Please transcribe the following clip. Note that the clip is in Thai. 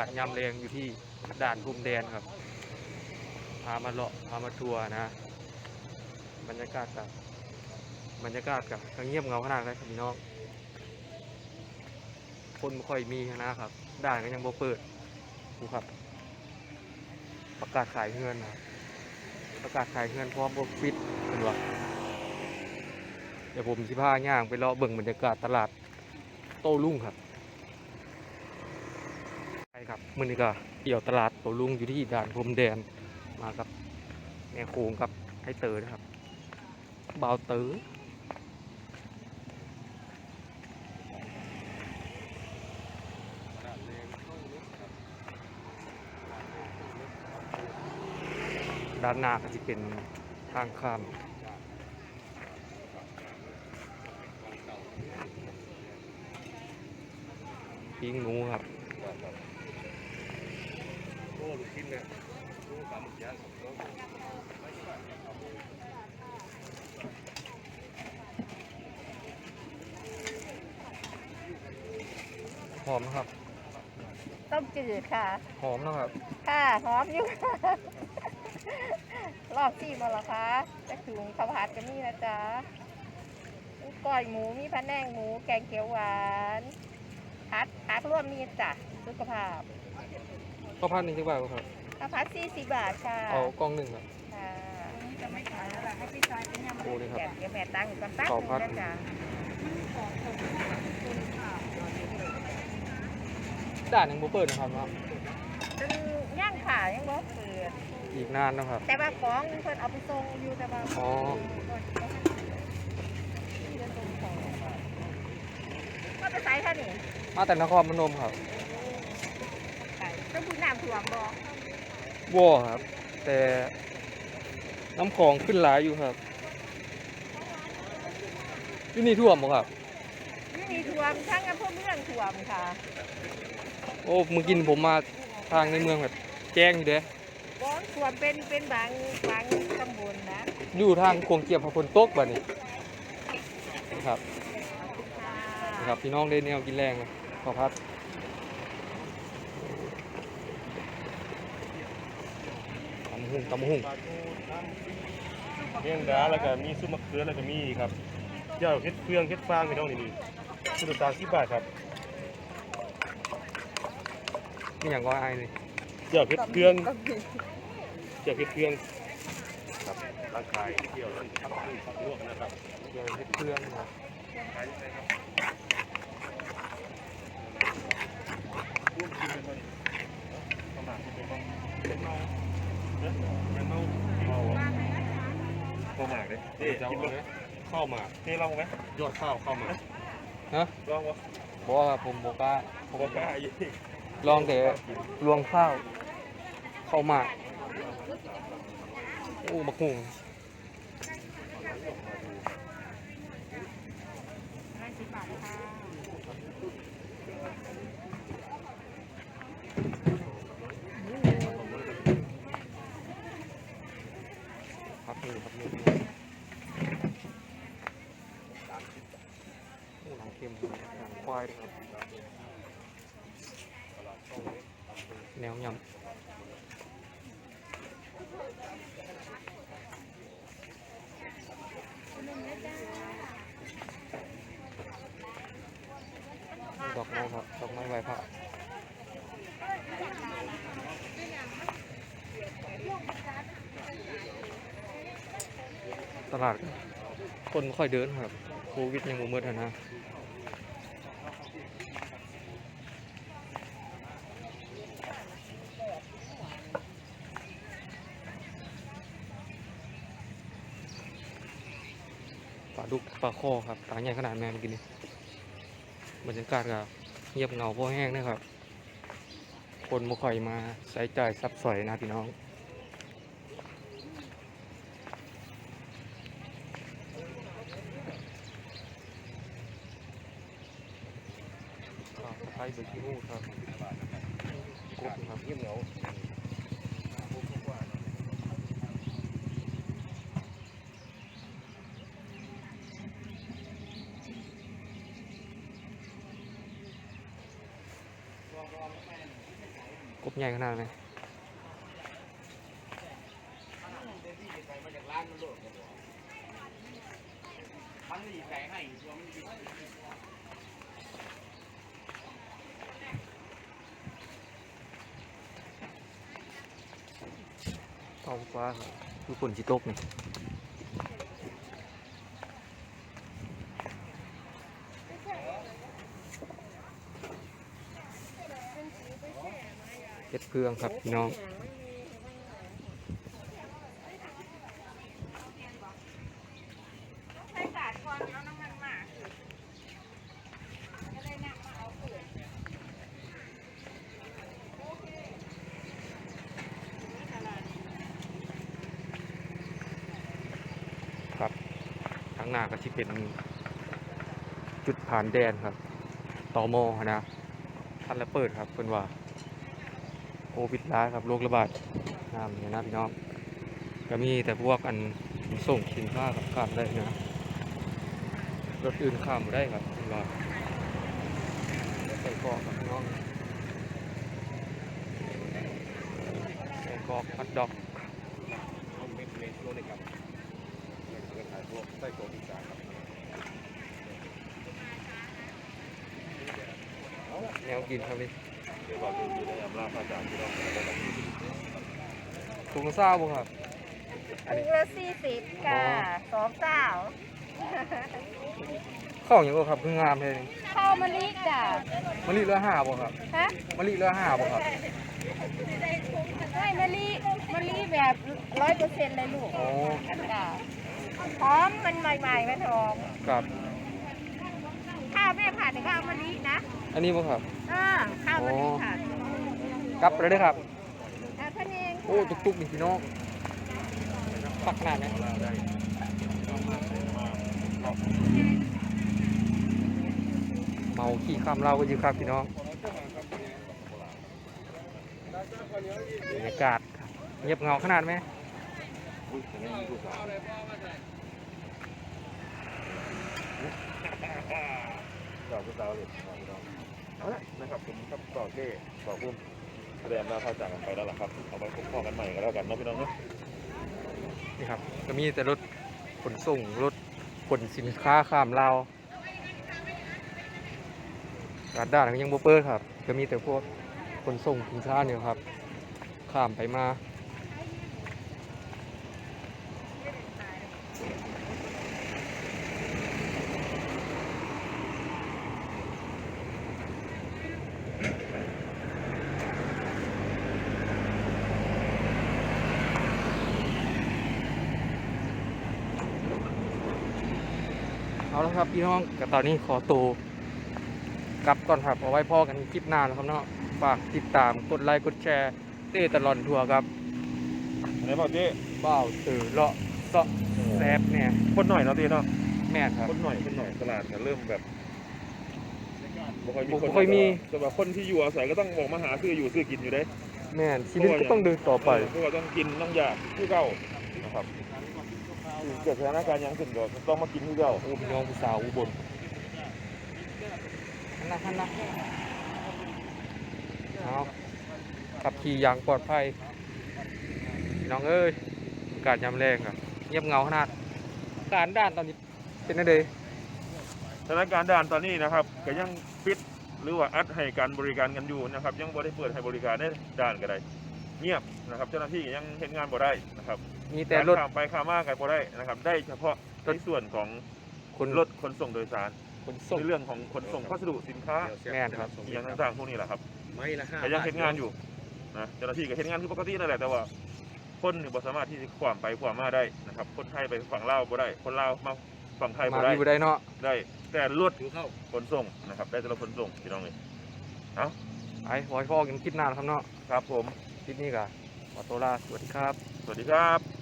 าศยามแรงอยู่ที่ด่านพรมแดนครับ พามาเลาะพามาทัวร์นะ บรรยากาศกับบรรยากาศกับเงียบเงาขนาดเลยครับพี่น้อง คนไม่ค่อยมีนะครับ ด่านก็ยังบ่เปิดดูครับ ประกาศขายเงินนะประกาศขายเงินพร้อมบวกฟิตเป็นว่าเดี๋ยวผมสิพาย่างไปเลาะเบิ่งบรรยากาศตลาดโต้รุ่งครับ มือนี้ก็เกี่ยวตลาดโต้รุ่งอยู่ที่ด่านพรมแดนมากับแม่โคงกับไอ้เตอนะครับเบาเตอด้านหน้าก็จะเป็นทางข้ามปิ้งหนูครับ โอ้ลูกชิ้นเนี่ยลูกปลาหมึกย่างของเขาหอมนะครับ ต้มจืดค่ะ หอมนะครับ ค่ะหอมอยู่ รอบที่มาละคะจะถึงข้าวผัดกันนี่นะจ๊ะมีก้อยหมูมีพะแนงหมู แกงเขียวหวานผัดผักร่วมมีจ้ะสุขภาพ ข้าวผัดหนึ่งสิบบาทครับข้าวผัดสี่สิบบาทค่ะเอากล่องหนึ่งครับค่ะจะไม่ขายแล้วล่ะให้พี่ชายเป็นยังโอ้นี่ครับเดี๋ยวแม่ตั้งอยู่กันแป๊บข้าวนึผัดงนะจ๊ะด่านยังบ่เปิดนะครับเนาะซึ่งย่างขายังบ่เปิดอีกนานนะครับ แต่ว่าของเพิ่นเอาไปส่งอยู่แต่ว่าอ๋อว่าไปใส่ค่ะนี่มาแต่นครพนมครับใส่ต้อง พูดน้ำท่วมบ่วัวครับ แต่น้ำของขึ้นหลายอยู่ครับที่นี่ท่วมบ่ครับนี่มีท่วมทั้งอำเภอเมืองท่วมค่ะ โอ้เมื่อกี้ผมมาทางในเมืองแบบแจ้งอยู่เด้บ่ท่วมเป็นเป็นบางบางตำบลนะ อยู่ทางควงเกียบพระพลตกบ่นี่ครับค่ะนะครับพี่น้องได้แนวกินแรงเลยขอพัด ตำหุ่งตำหุ่งปลาทูน้ำเมี่ยงดาแล้วก็มีซุปมะเขือแล้วก็มีครับเจ้าเฮ็ดเฟืองเฮ็ดฟางพี่น้องนี่นี่ชุดละสามสิบบาทครับนี่อย่างก็ไอ้นี่เจ้าเฮ็ดเฟืองเจ้าเฮ็ดเฟืองครับร่างกายเที่ยวแล้วพักขึ้นพักลวกนะครับเดี๋ยวเฮ็ดเครื่องนะขายยังไงครับร่วมกินกันเลยประมาณที่เป็นบ้าง เป็นเมาเอ๊ะเป็นเมาข้าวหมากเลยเอ๊ะกินเลยข้าวหมากเท่ลองไหมยอดข้าวข้าวหมากฮะลองวะบอกว่าผมบอกว่าผมก็กล้าอยู่ลองแต่ลวงข้าวเข้าวหมากโอ้บักหุ่งพักนี่พักนี่โอ้หนังเค็ม หนังควายด้วยครับแนวยำดอกไม้ครับดอกไม้ไหวพระตลาด คนค่อยเดินครับโควิดยังบ่หมดอะนะ ปลาดุกปลาคอครับปลาใหญ่ขนาดแม่เมื่อกี้นี่บรรยากาศก็เงียบเหงาพอแห้งนะครับ คนบ่ค่อยมาใช้จ่ายซับสอยนะพี่น้องไทยเบอร์กิโลครับกบครับเงียบเหงา กบใหญ่ขนาดไหนท้องฟ้าคือฝนจิตกนี่ เฮ็ดเพืองครับพี่น้องครับทางหน้าก็ที่เป็นจุดผ่านแดนครับตอมอนะท่านละเปิดครับเป็นว่า วิดร้ายครับโรคระบาดน้ำเนี่ยนะพี่น้องก็มีแต่พวกอันส่งสินค้ากับข้ามได้นะรถอื่นข้ามบ่ได้ครับเป็นว่าใส่กรอกครับพี่น้องใส่กรอกพัดดอกต้องเม็ดเม็ดโลเลยครับเม็ดขายพวกไส้กรอกอีสานครับแนวกินครับนี่ เดี๋ยวเราจะ อยู่ในอำนาจาจารย์ที่เราได้รับถุงเศร้าบ่ครับอันถุนี้งละสี่สิบค่ะสองเจ้าข้าวอย่างก็ครับคืองามเลยข้าวมะลิจ้ะมะลิเรือห้าบ่ครับฮะมะลิเรือห้าบ่ครับไม่มะลิมะลิแบบร้อยเปอร์เซ็นต์เลยลูกอ๋อจ้ะหอมมันใหม่ๆมันหอมครับข้าวแม่ผัดข้าวมะลินะ อันนี้บ่ครับอ่าข้าวมะลิผัด กลับไปเลยเด้อครับ อ่าท่านเองค่ะโอ้ตุกๆนี่พี่น้องปักขนาดไหนเมาขี้ข้ามเราก็อยู่ครับพี่น้องบรรยากาศครับเงียบเหงาขนาดไหมอุ้ยแต่ไม่มีผู้สาวสาวผู้สาวเลยเอาละนะครับผมครับต่อเก้ต่อพุ่ม แสดงหน้าเขาจากกันไปแล้วล่ะครับเอาไว้พบพ่อกันใหม่ก็แล้วกันเนาะพี่น้องเนาะนี่ครับก็มีแต่รถขนส่งรถขนสินค้าข้ามลาวกาดด่านก็ยังบ่เปิดครับ ก็มีแต่พวกขนส่งสินค้าเนี่ยครับ ข้ามไปมา เอาละครับพี่น้องก็ตอนนี้ขอตัวกลับก่อนครับเอาไว้พ่อกันคลิปหน้านะครับเนาะฝากติดตามกดไลค์กดแชร์เต้ตลอดทัวร์ครับไหนบอกเจ้เบ้าตื่อเลาะเซาะแซบเนี่ยคนหน่อยเนาะเต้เนาะแม่นครับ คนหน่อยคนหน่อยตลาดเนี่ยเริ่มแบบบ่ค่อยมีบ่คนค่อยมี แต่ว่าคนที่อยู่อาศัยก็ต้องออกมาหาซื้ออยู่ซื้อกินอยู่ได้แม่นชีวิตก็ต้องเดินต่อไป เพราะว่าต้องกินต้องอยากที่เก่านะครับ เกิดสถานการณ์หยังขึ้นก็ต้องมากินที่เก่าโอ้พี่น้องผู้สาวอุบลนะฮันนะเอาขับขี่อย่างปลอดภัยพี่น้องเอ้ยอากาศยามแรงครับเงียบเหงาขนาดการด้านตอนนี้เป็นอะไรสถานการณ์ด่านตอนนี้นะครับก็ยังปิดหรือว่าอัดให้การบริการกันอยู่นะครับ ยังบ่ได้เปิดให้บริการในด่านก็ได้เงียบนะครับ เจ้าหน้าที่ยังเห็นงานบ่ได้นะครับ มีแต่รถการข้ามไปข้ามมากันบ่ได้นะครับ ได้เฉพาะในส่วนของคนรถขนส่งโดยสารขนส่งในเรื่องของขนส่งพัสดุสินค้าแม่นครับ อหย่างต่างๆพวกนี้แหละครับไม่ละห้าแต่ยังเห็นงานอยู่นะเจ้าหน้าที่ก็เห็นงานคือปกตินั่นแหละแต่ว่า คนนี่บ่สามารถที่จะขวามไปขวามมาได้นะครับ คนไทยไปฝั่งลาวบ่ได้ คนลาวมาฝั่งไทยมาบ่ได้อยู่ได้เนาะได้ แต่รถถือเข้าขนส่งนะครับ ได้แต่รถขนส่งพี่น้องเลยเอาไอ้ไว้พ่อกันคลิปหน้านะครับเนาะครับผม คลิปนี้ก็ขอตัวลาสวัสดีครับ สวัสดีครับ